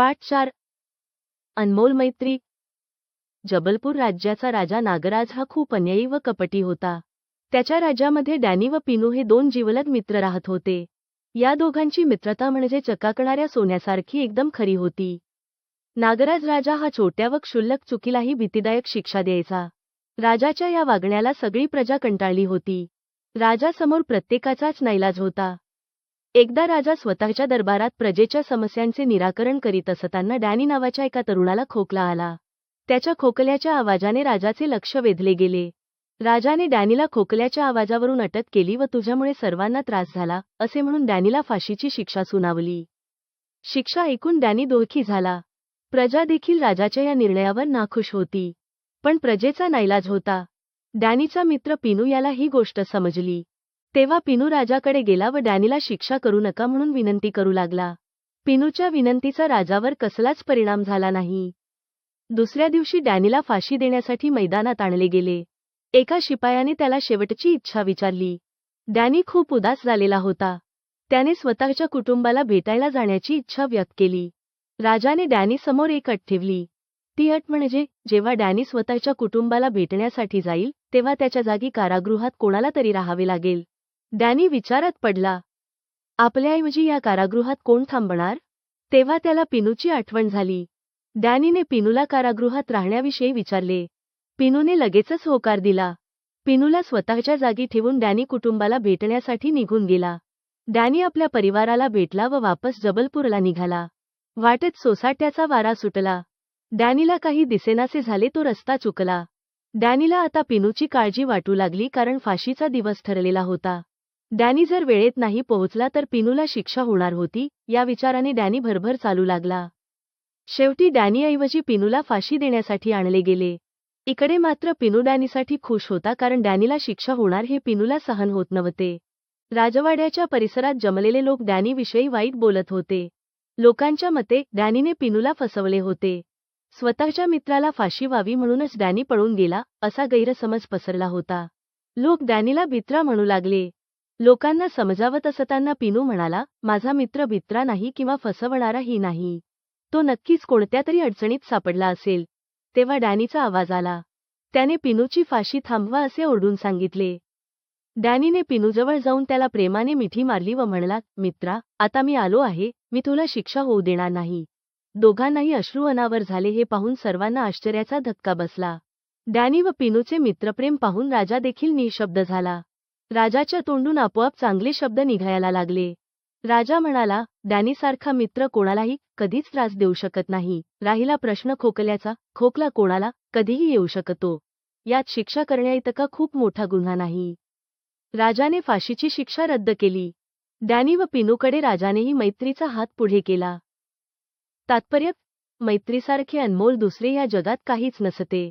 पाठ चार अनमोल मैत्री. जबलपूर राज्याचा राजा नागराज हा खूप अन्यायी व कपटी होता. त्याच्या राज्यामध्ये डॅनी व पिनू हे दोन जिवलग मित्र राहत होते. या दोघांची मित्रता म्हणजे चकाकणाऱ्या सोन्यासारखी एकदम खरी होती. नागराज राजा हा छोट्या व क्षुल्लक चुकीलाही भीतीदायक शिक्षा द्यायचा. राजाच्या या वागण्याला सगळी प्रजा कंटाळली होती. राजासमोर प्रत्येकाचाच नाईलाज होता. एकदा राजा स्वतःच्या दरबारात प्रजेच्या समस्यांचे निराकरण करीत असताना डॅनी नावाच्या एका तरुणाला खोकला आला. त्याच्या खोकल्याच्या आवाजाने राजाचे लक्ष वेधले गेले. राजाने डॅनीला खोकल्याच्या आवाजावरून अटक केली व तुझ्यामुळे सर्वांना त्रास झाला असे म्हणून डॅनीला फाशीची शिक्षा सुनावली. शिक्षा ऐकून डॅनी दोखी झाला. प्रजा देखील राजाच्या या निर्णयावर नाखुश होती. पण प्रजेचा नाईलाज होता. डॅनीचा मित्र पिनू याला ही गोष्ट समजली. तेव्हा पिनू राजाकडे गेला व डॅनीला शिक्षा करू नका म्हणून विनंती करू लागला. पिनूच्या विनंतीचा राजावर कसलाच परिणाम झाला नाही. दुसऱ्या दिवशी डॅनीला फाशी देण्यासाठी मैदानात आणले गेले. एका शिपायाने त्याला शेवटची इच्छा विचारली. डॅनी खूप उदास झालेला होता. त्याने स्वतःच्या कुटुंबाला भेटायला जाण्याची इच्छा व्यक्त केली. राजाने डॅनी समोर एक अट ठेवली. ती अट म्हणजे जेव्हा डॅनी स्वतःच्या कुटुंबाला भेटण्यासाठी जाईल तेव्हा त्याच्या जागी कारागृहात कोणाला तरी राहावे लागेल. डॅनी विचारात पडला. आपल्याऐवजी या कारागृहात कोण थांबणार? तेव्हा त्याला पिनूची आठवण झाली. डॅनीने पिनूला कारागृहात राहण्याविषयी विचारले. पिनूने लगेचच होकार दिला. पिनूला स्वतःच्या जागी ठेवून डॅनी कुटुंबाला भेटण्यासाठी निघून गेला. डॅनी आपल्या परिवाराला भेटला व वापस जबलपूरला निघाला. वाटेत सोसाट्याचा वारा सुटला. डॅनीला काही दिसेनासे झाले तो रस्ता चुकला. डॅनीला आता पिनूची काळजी वाटू लागली कारण फाशीचा दिवस ठरलेला होता. डॅनी जर वेळेत नाही पोहोचला तर पिनूला शिक्षा होणार होती या विचाराने डॅनी भरभर चालू लागला. शेवटी डॅनीऐवजी पिनूला फाशी देण्यासाठी आणले गेले. इकडे मात्र पिनू डॅनीसाठी खुश होता कारण डॅनीला शिक्षा होणार हे पिनूला सहन होत नव्हते. राजवाड्याच्या परिसरात जमलेले लोक डॅनीविषयी वाईट बोलत होते. लोकांच्या मते डॅनीने पिनूला फसवले होते. स्वतःच्या मित्राला फाशी व्हावी म्हणूनच डॅनी पळून गेला असा गैरसमज पसरला होता. लोक डॅनीला भित्रा म्हणू लागले लोकांना समजावत असताना पिनू म्हणाला माझा मित्र भित्रा नाही किंवा फसवणाराही नाही. तो नक्कीच कोणत्या तरी अडचणीत सापडला असेल. तेव्हा डॅनीचा आवाज आला. त्याने पिनूची फाशी थांबवा असे ओरडून सांगितले. डॅनीने पिनूजवळ जाऊन त्याला प्रेमाने मिठी मारली व म्हणला मित्रा आता मी आलो आहे. मी तुला शिक्षा होऊ देणार नाही. दोघांनाही अश्रू अनावर झाले हे पाहून सर्वांना आश्चर्याचा धक्का बसला. डॅनी व पिनूचे मित्रप्रेम पाहून राजा देखील निशब्द झाला. राजाच्या तोंडून आपोआप चांगले शब्द निघायला लागले. राजा म्हणाला डॅनीसारखा मित्र कोणालाही कधीच त्रास देऊ शकत नाही. राहिला प्रश्न खोकल्याचा खोकला कोणाला कधीही येऊ शकतो. यात शिक्षा करण्याइतका खूप मोठा गुन्हा नाही. राजाने फाशीची शिक्षा रद्द केली. डॅनी व पिनूकडे राजानेही मैत्रीचा हात पुढे केला. तात्पर्य मैत्रीसारखे अनमोल दुसरे या जगात काहीच नसते.